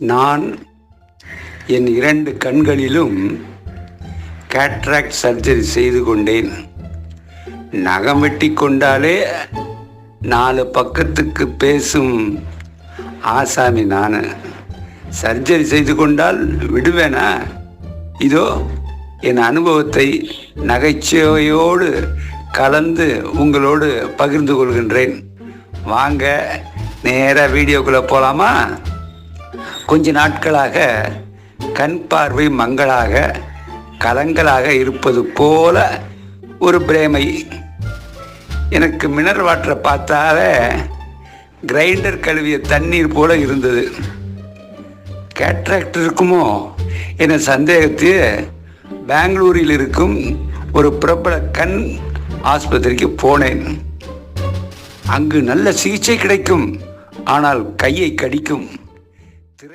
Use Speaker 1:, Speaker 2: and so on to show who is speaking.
Speaker 1: நான் என் இரண்டு கண்களிலும் கேட்ராக்ட் சர்ஜரி செய்து கொண்டேன். நகம் வெட்டி கொண்டாலே நாலு பக்கத்துக்கு பேசும் ஆசாமி நான். சர்ஜரி செய்து கொண்டால் விடுவேனா? இதோ என் அனுபவத்தை நகைச்சுவையோடு கலந்து உங்களோடு பகிர்ந்து கொள்கின்றேன். வாங்க நேராக வீடியோக்குள்ளே போகலாமா கொஞ்ச நாட்களாக கண் பார்வை மங்களாக கலங்களாக இருப்பது போல ஒரு பிரேமை. எனக்கு மினரல் வாட்டரை பார்த்தாலே கிரைண்டர் கழுவிய தண்ணீர் போல இருந்தது. கேட்ராக்ட் இருக்குமோ என சந்தேகத்தை பெங்களூரில் இருக்கும் ஒரு பிரபல கண் ஆஸ்பத்திரிக்கு போனேன். அங்கு நல்ல சிகிச்சை கிடைக்கும் ஆனால் கையை கடிக்கும்.